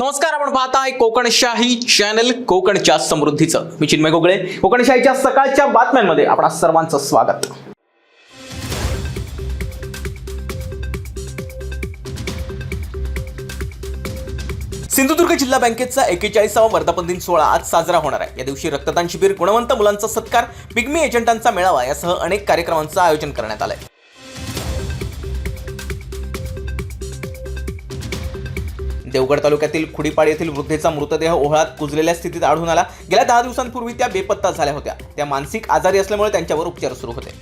नमस्कार आपण पाहताय कोकणशाही चॅनल कोकणच्या समृद्धीचं. मी चिन्मय गोगळे. कोकणशाहीच्या सकाळच्या बातम्यांमध्ये आपणा सर्वांचं स्वागत. सिंधुदुर्ग जिल्हा बँकेचा एकेचाळीसावा वर्धापन दिन सोहळा आज साजरा होणार आहे. या दिवशी रक्तदान शिबिर गुणवंत मुलांचा सत्कार पिग्मी एजंटांचा मेळावा यासह अनेक कार्यक्रमांचं आयोजन करण्यात आलंय. देवगड तालुक्यातील खुडीपाड येथील वृद्धेचा मृतदेह ओहळात कुजलेल्या स्थितीत आढळून आला. गेल्या दहा दिवसांपूर्वी त्या बेपत्ता झाल्या होत्या. त्या मानसिक आजारी असल्यामुळे त्यांच्यावर उपचार सुरू होते.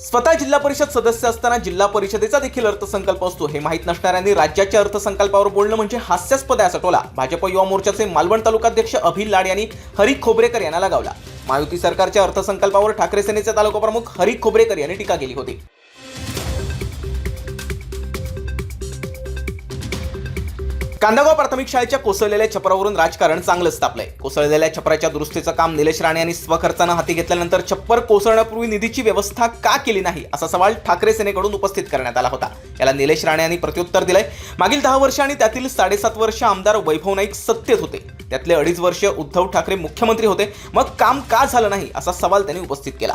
स्वतः जिल्हा परिषद सदस्य असताना जिल्हा परिषदेचा देखील अर्थसंकल्प असतो. हे माहीत नसणाऱ्यांनी राज्याच्या अर्थसंकल्पावर बोलणं म्हणजे हास्यास्पद आहे असा टोला भाजप युवा मोर्चाचे मालवण तालुकाध्यक्ष अभिल लाड यांनी हरी खोबरेकर यांना लगावला. महायुती सरकारच्या अर्थसंकल्पावर ठाकरे सेनेचे तालुका प्रमुख हरी खोबरेकर यांनी टीका केली होती. कांदागाव प्राथमिक शाळेच्या कोसळलेल्या छपरावरून राजकारण चांगलंच तापलंय. कोसळलेल्या छपराच्या दुरुस्तीचं काम निलेश राणे यांनी स्वखर्चानं हाती घेतल्यानंतर छप्पर कोसळण्यापूर्वी निधीची व्यवस्था का केली नाही असा सवाल ठाकरे सेनेकडून उपस्थित करण्यात आला होता. याला निलेश राणे यांनी प्रत्युत्तर दिलंय. मागील दहा वर्ष आणि त्यातील साडेसात वर्ष आमदार वैभव नाईक सत्तेत होते. त्यातले अडीच वर्ष उद्धव ठाकरे मुख्यमंत्री होते. मग काम का झालं नाही असा सवाल त्यांनी उपस्थित केला.